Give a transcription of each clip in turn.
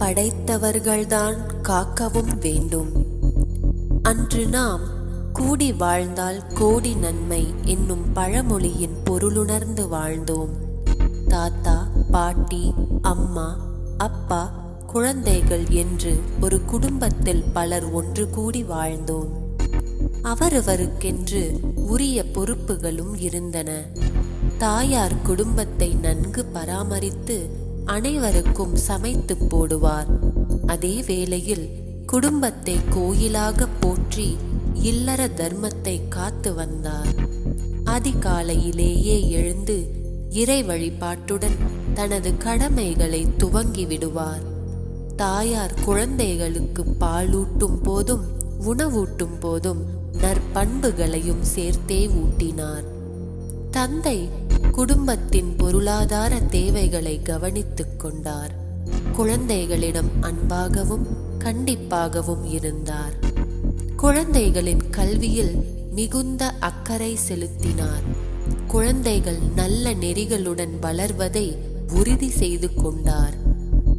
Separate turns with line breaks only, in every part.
படைத்தவர்கள்தான் காக்கவும் வேண்டும். அன்று நாம் கூடி வாழ்ந்தால் கோடி நன்மை என்னும் பழமொழியின் பொருளுணர்ந்து வாழ்ந்தோம். தாத்தா பாட்டி அம்மா அப்பா குழந்தைகள் என்று ஒரு குடும்பத்தில் பலர் ஒன்று கூடி வாழ்ந்தோம். அவரவருக்கென்று உரிய பொறுப்புகளும் இருந்தன. தாயார் குடும்பத்தை நன்கு பராமரித்து அனைவருக்கும் சமைத்து போடுவார். அதே வேளையில் குடும்பத்தை கோயிலாக போற்றி இல்லற தர்மத்தை காத்து வந்தார். அதிகாலையிலேயே எழுந்து இறை வழிபாட்டுடன் தனது கடமைகளை துவங்கி விடுவார். தாயார் குழந்தைகளுக்கு பாலூட்டும் போதும் உணவூட்டும் போதும் நற்பண்புகளையும் சேர்த்தே ஊட்டினார். தந்தை குடும்பத்தின் பொருளாதார தேவைகளை கவனித்துக் கொண்டார். குழந்தைகளிடம் அன்பாகவும் கண்டிப்பாகவும் இருந்தார். குழந்தைகளின் கல்வியில் மிகுந்த அக்கறை செலுத்தினார். குழந்தைகள் நல்ல நெறிகளுடன் வளர்வதை உறுதி செய்து கொண்டார்.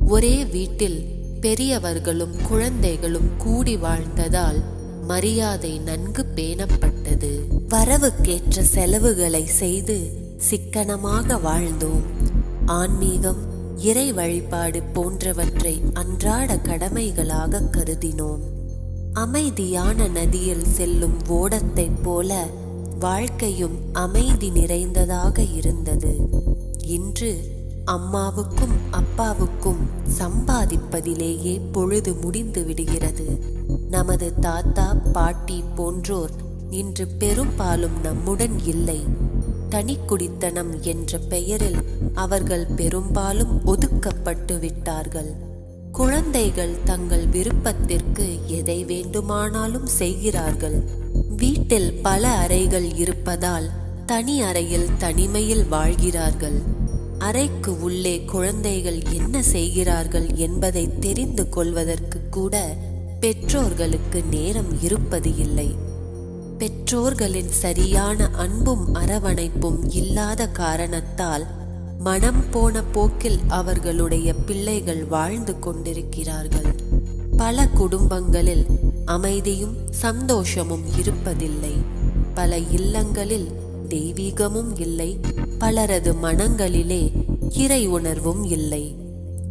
ஒரே வீட்டில் பெரியவர்களும் குழந்தைகளும் கூடி வாழ்ந்ததால் மரியாதை நன்கு பேணப்பட்டது. வரவுக்கேற்ற செலவுகளை செய்து சிக்கனமாக வாழ்ந்தோம். ஆன்மீகம் இறை வழிபாடு போன்றவற்றை அன்றாட கடமைகளாக கருதினோம். அமைதியான நதியில் செல்லும் ஓடத்தைப் போல வாழ்க்கையும் அமைதி நிறைந்ததாக இருந்தது. இன்று அம்மாவுக்கும் அப்பாவுக்கும் சம்பாதிப்பதிலேயே பொழுது முடிந்து விடுகிறது. நமது தாத்தா பாட்டி போன்றோர் இன்று பெரும்பாலும் நம்முடன் இல்லை. தனிக்குடித்தனம் என்ற பெயரில் அவர்கள் பெரும்பாலும் ஒதுக்கப்பட்டு விட்டார்கள். குழந்தைகள் தங்கள் விருப்பத்திற்கு எதை வேண்டுமானாலும் செய்கிறார்கள். வீட்டில் பல அறைகள் இருப்பதால் தனி அறையில் தனிமையில் வாழ்கிறார்கள். அறைக்கு உள்ளே குழந்தைகள் என்ன செய்கிறார்கள் என்பதை தெரிந்து கொள்வதற்கு கூட பெற்றோர்களுக்கு நேரம் இருப்பது இல்லை. பெற்றோர்களின் சரியான அன்பும் அரவணைப்பும் இல்லாத காரணத்தால் மனம் போன போக்கில் அவர்களுடைய பிள்ளைகள் வாழ்ந்து கொண்டிருக்கிறார்கள். பல குடும்பங்களில் அமைதியும் சந்தோஷமும் இருப்பதில்லை. பல இல்லங்களில் தெய்வீகமும் இல்லை. பலரது மனங்களிலே இறை உணர்வும் இல்லை.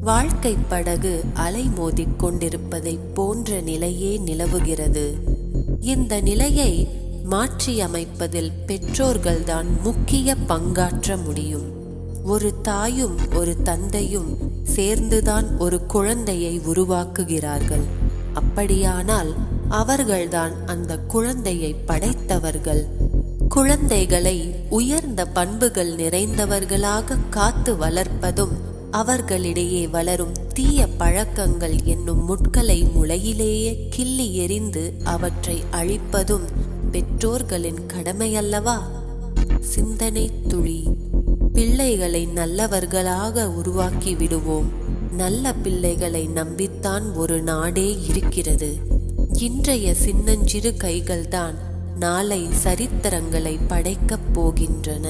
வாழ்க்கை படகு அலைமோதிக் கொண்டிருப்பதைப் போன்ற நிலையே நிலவுகிறது. இந்த நிலையை மாற்றியமைப்பதில் பெற்றோர்கள்தான் முக்கிய பங்காற்ற முடியும். ஒரு தாயும் ஒரு தந்தையும் சேர்ந்துதான் ஒரு குழந்தையை உருவாக்குகிறார்கள். அப்படியானால் அவர்கள்தான் அந்த குழந்தையை படைத்தவர்கள். குழந்தைகளை உயர்ந்த பண்புகள் நிறைந்தவர்களாக காத்து வளர்ப்பதும் அவர்களிடையே வளரும் தீய பழக்கங்கள் என்னும் முட்களை முளையிலேயே கிள்ளி எறிந்து அவற்றை அழிப்பதும் பெற்றோர்களின் கடமையல்லவா? சிந்தனை துளி. பிள்ளைகளை நல்லவர்களாக உருவாக்கி விடுவோம். நல்ல பிள்ளைகளை நம்பித்தான் ஒரு நாடே இருக்கிறது. இன்றைய சின்னஞ்சிறு கைகள்தான் நாளை சரித்திரங்களை படைக்கப் போகின்றன.